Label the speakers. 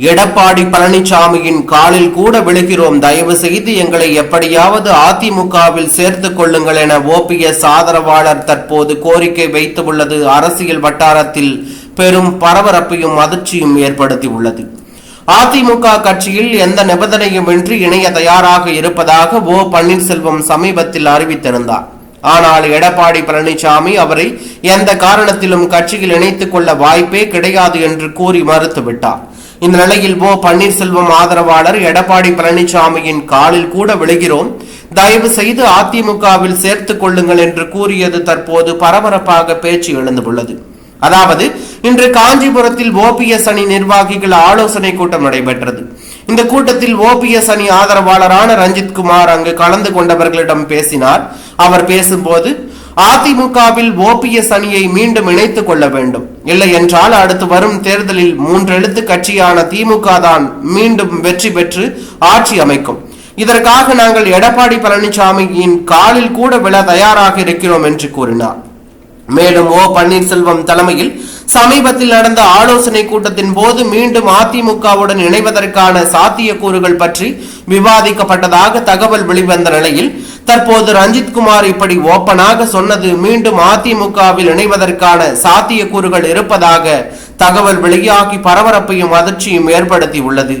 Speaker 1: எடப்பாடி பழனிசாமியின் காலில் கூட விழுகிறோம். தயவு செய்து எங்களை எப்படியாவது அதிமுகவில் சேர்த்துக் கொள்ளுங்கள் என ஓபிஎஸ் ஆதரவாளர் தற்போது கோரிக்கை வைத்துள்ளது. அரசியல் வட்டாரத்தில் பெரும் பரபரப்பையும் அதிர்ச்சியும் ஏற்படுத்தியுள்ளது. அதிமுக கட்சியில் எந்த நிபந்தனையுமின்றி இணைய தயாராக இருப்பதாக ஓ பன்னீர்செல்வம் சமீபத்தில் அறிவித்திருந்தார். ஆனால் எடப்பாடி பழனிசாமி அவரை எந்த காரணத்திலும் கட்சியில் இணைத்துக் கொள்ள வாய்ப்பே கிடையாது என்று கூறி மறுத்துவிட்டார். இந்த நிலையில் ஓ பன்னீர்செல்வம் ஆதரவாளர் எடப்பாடி பழனிசாமியின் காலில் கூட விழுகிறோம். தயவு செய்து அதிமுகவில் சேர்த்துக் கொள்ளுங்கள் என்று கூறியது தற்போது பரபரப்பாக பேச்சு எழுந்துள்ளது. அதாவது இன்று காஞ்சிபுரத்தில் ஓபிஎஸ் அணி நிர்வாகிகள் ஆலோசனை கூட்டம் நடைபெற்றது. இந்த கூட்டத்தில் ஓபிஎஸ் அணி ஆதரவாளரான ரஞ்சித் குமார் அங்கு கலந்து கொண்டவர்களிடம் பேசினார். அவர் பேசும்போது அதிமுகவில் ஓபிஎஸ் அணியை மீண்டும் இணைத்துக் கொள்ள வேண்டும். இல்லை என்றால் அடுத்து வரும் தேர்தலில் மூன்றெழுத்து கட்சியான திமுக தான் மீண்டும் வெற்றி பெற்று ஆட்சி அமைக்கும். இதற்காக நாங்கள் எடப்பாடி பழனிசாமியின் காலில் கூட விழ தயாராக இருக்கிறோம் என்று கூறினார். மேலும் ஓ பன்னீர்செல்வம் தலைமையில் சமீபத்தில் நடந்த ஆலோசனை கூட்டத்தின் போது மீண்டும் அதிமுகவுடன் இணைவதற்கான சாத்தியக்கூறுகள் பற்றி விவாதிக்கப்பட்டதாக தகவல் வெளிவந்த நிலையில் தற்போது ரஞ்சித்குமார் இப்படி ஓப்பனாக சொன்னது மீண்டும் அதிமுகவில் இணைவதற்கான சாத்தியக்கூறுகள் இருப்பதாக தகவல் வெளியாகி பரபரப்பையும் அதிர்ச்சியும் ஏற்படுத்தி உள்ளது